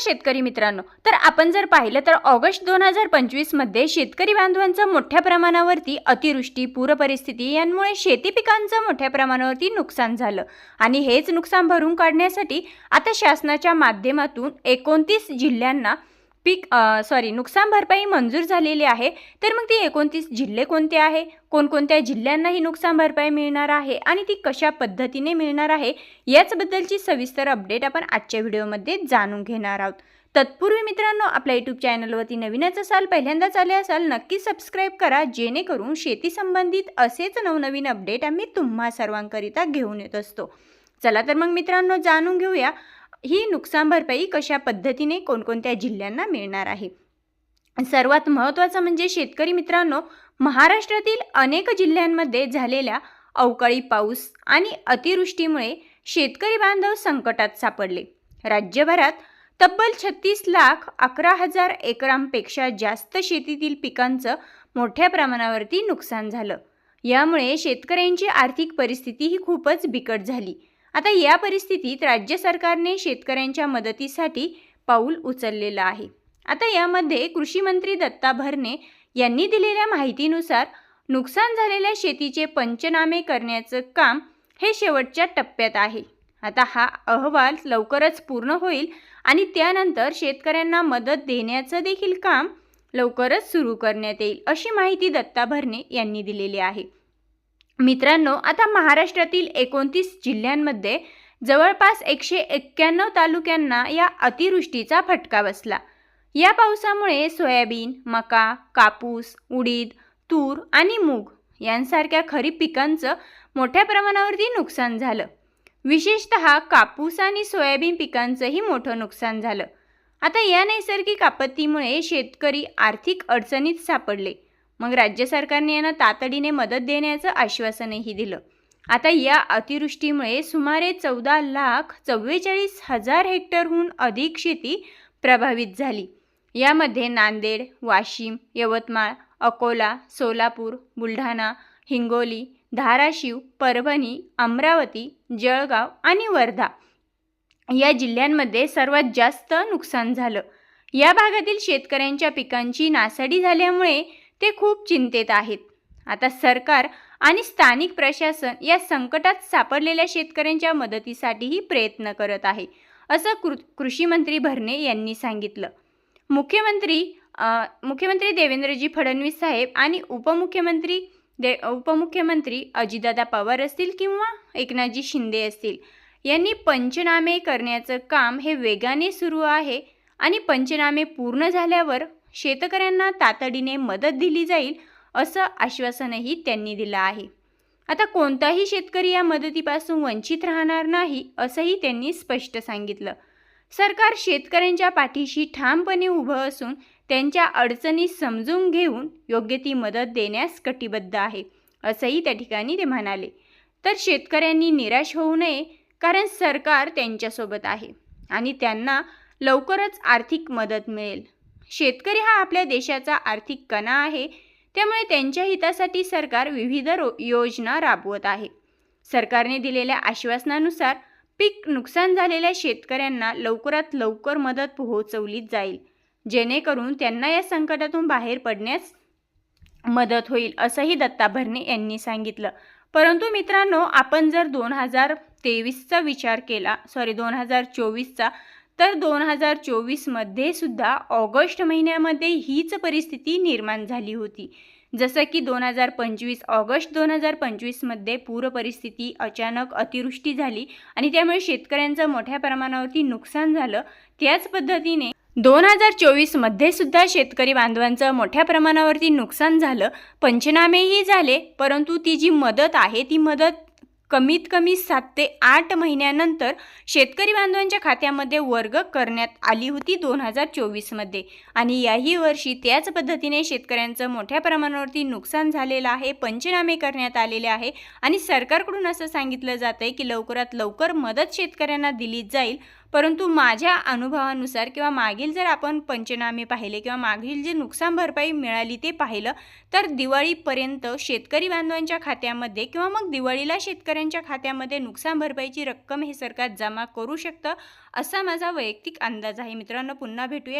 शेतकरी मित्रांनो तर आपण जर पाहिलं तर ऑगस्ट दोन हजार पंचवीसमध्ये शेतकरी बांधवांचं मोठ्या प्रमाणावरती अतिवृष्टी पूरपरिस्थिती यांमुळे शेती पिकांचं मोठ्या प्रमाणावरती नुकसान झालं. आणि हेच नुकसान भरून काढण्यासाठी आता शासनाच्या माध्यमातून एकोणतीस जिल्ह्यांना पीक सॉरी नुकसान भरपाई मंजूर झालेली आहे. तर मग ती एकोणतीस जिल्हे कोणते आहे? कोणकोणत्या जिल्ह्यांना ही नुकसान भरपाई मिळणार आहे? आणि ती कशा पद्धतीने मिळणार आहे? याचबद्दलची सविस्तर अपडेट आपण आजच्या व्हिडिओमध्ये जाणून घेणार आहोत. तत्पूर्वी मित्रांनो आपल्या यूट्यूब चॅनलवरती नवीनच असाल पहिल्यांदाच आले असाल नक्की सबस्क्राईब करा जेणेकरून शेती संबंधित असेच नवनवीन अपडेट आम्ही तुम्हा सर्वांकरिता घेऊन येत असतो. चला तर मग मित्रांनो जाणून घेऊया. ही नुकसान भरपाई कशा पद्धतीने कोणकोणत्या जिल्ह्यांना मिळणार आहे? सर्वात महत्त्वाचं म्हणजे शेतकरी मित्रांनो महाराष्ट्रातील अनेक जिल्ह्यांमध्ये झालेल्या अवकाळी पाऊस आणि अतिवृष्टीमुळे शेतकरी बांधव संकटात सापडले. राज्यभरात तब्बल छत्तीस लाख अकरा हजार एकरांपेक्षा जास्त शेतीतील पिकांचं मोठ्या प्रमाणावरती नुकसान झालं. यामुळे शेतकऱ्यांची आर्थिक परिस्थिती ही खूपच बिकट झाली. आता या परिस्थितीत राज्य सरकारने शेतकऱ्यांच्या मदतीसाठी पाऊल उचललेलं आहे. आता यामध्ये कृषी मंत्री दत्ता भरणे यांनी दिलेल्या माहितीनुसार नुकसान झालेल्या शेतीचे पंचनामे करण्याचं काम हे शेवटच्या टप्प्यात आहे. आता हा अहवाल लवकरच पूर्ण होईल आणि त्यानंतर शेतकऱ्यांना मदत देण्याचं देखील काम लवकरच सुरू करण्यात येईल अशी माहिती दत्ता भरणे यांनी दिलेली आहे. मित्रांनो आता महाराष्ट्रातील एकोणतीस जिल्ह्यांमध्ये जवळपास एकशे एक्क्याण्णव तालुक्यांना या अतिवृष्टीचा फटका बसला. या पावसामुळे सोयाबीन मका कापूस उडीद तूर आणि मूग यांसारख्या खरीप पिकांचं मोठ्या प्रमाणावरती नुकसान झालं. विशेषत कापूस आणि सोयाबीन पिकांचंही मोठं नुकसान झालं. आता या नैसर्गिक आपत्तीमुळे शेतकरी आर्थिक अडचणीत सापडले. मग राज्य सरकारने यांना तातडीने मदत देण्याचं आश्वासनही दिलं. आता या अतिवृष्टीमुळे सुमारे चौदा लाख चव्वेचाळीस हजार हेक्टरहून अधिक शेती प्रभावित झाली. यामध्ये नांदेड वाशिम यवतमाळ अकोला सोलापूर बुलढाणा हिंगोली धाराशिव परभणी अमरावती जळगाव आणि वर्धा या जिल्ह्यांमध्ये सर्वात जास्त नुकसान झालं. या भागातील शेतकऱ्यांच्या पिकांची नासाडी झाल्यामुळे ते खूप चिंतेत आहेत. आता सरकार आणि स्थानिक प्रशासन या संकटात सापडलेल्या शेतकऱ्यांच्या मदतीसाठीही प्रयत्न करत आहे असं कृ कृषी मंत्री भरणे यांनी सांगितलं. मुख्यमंत्री मुख्यमंत्री देवेंद्रजी फडणवीस साहेब आणि उपमुख्यमंत्री दे उपमुख्यमंत्री अजितदादा पवार असतील किंवा एकनाथजी शिंदे असतील यांनी पंचनामे करण्याचं काम हे वेगाने सुरू आहे आणि पंचनामे पूर्ण झाल्यावर शेतकऱ्यांना तातडीने मदत दिली जाईल असं आश्वासनही त्यांनी दिलं आहे. आता कोणताही शेतकरी या मदतीपासून वंचित राहणार नाही असंही त्यांनी स्पष्ट सांगितलं. सरकार शेतकऱ्यांच्या पाठीशी ठामपणे उभं असून त्यांच्या अडचणी समजून घेऊन योग्य ती मदत देण्यास कटिबद्ध आहे असंही त्या ठिकाणी ते म्हणाले. तर शेतकऱ्यांनी निराश होऊ नये कारण सरकार त्यांच्यासोबत आहे आणि त्यांना लवकरच आर्थिक मदत मिळेल. शेतकरी हा आपल्या देशाचा आर्थिक कणा आहे. त्यामुळे त्यांच्या हितासाठी सरकार विविध रो योजना राबवत आहे. सरकारने दिलेल्या आश्वासनानुसार पीक नुकसान झालेल्या शेतकऱ्यांना लवकरात लवकर मदत पोहोचवली जाईल. जेणेकरून त्यांना या संकटातून बाहेर पडण्यास मदत होईल असंही दत्ता भरणे यांनी सांगितलं. परंतु मित्रांनो आपण जर दोन हजार तेवीसचा विचार केला सॉरी दोन हजार चोवीसचा तर दोन हजार चोवीसमध्ये सुद्धा ऑगस्ट महिन्यामध्ये हीच परिस्थिती निर्माण झाली होती. जसं की दोन हजार पंचवीस ऑगस्ट दोन हजार पंचवीसमध्ये पूरपरिस्थिती अचानक अतिवृष्टी झाली आणि त्यामुळे शेतकऱ्यांचं मोठ्या प्रमाणावरती नुकसान झालं. त्याच पद्धतीने दोन हजार चोवीसमध्ये सुद्धा शेतकरी बांधवांचं मोठ्या प्रमाणावरती नुकसान झालं. पंचनामेही झाले परंतु ती जी मदत आहे ती मदत कमीत कमी सात ते आठ महिन्यानंतर शेतकरी बांधवांच्या खात्यामध्ये वर्ग करण्यात आली होती दोन हजार चोवीसमध्ये. आणि याही वर्षी त्याच पद्धतीने शेतकऱ्यांचं मोठ्या प्रमाणावरती नुकसान झालेलं आहे पंचनामे करण्यात आलेले आहे आणि सरकारकडून असं सांगितलं जात आहे की लवकरात लवकर मदत शेतकऱ्यांना दिली जाईल परंतु माझ्या अनुभवानुसार किंवा मागील जर आपण पंचनामे पाहिले किंवा मागील जे नुकसान भरपाई मिळाली ते पाहिलं तर दिवाळीपर्यंत शेतकरी बांधवांच्या खात्यामध्ये किंवा मग दिवाळीला शेतकऱ्यांच्या खात्यामध्ये नुकसान भरपाईची रक्कम हे सरकार जमा करू शकतं असा माझा वैयक्तिक अंदाज आहे. मित्रांनो पुन्हा भेटूया.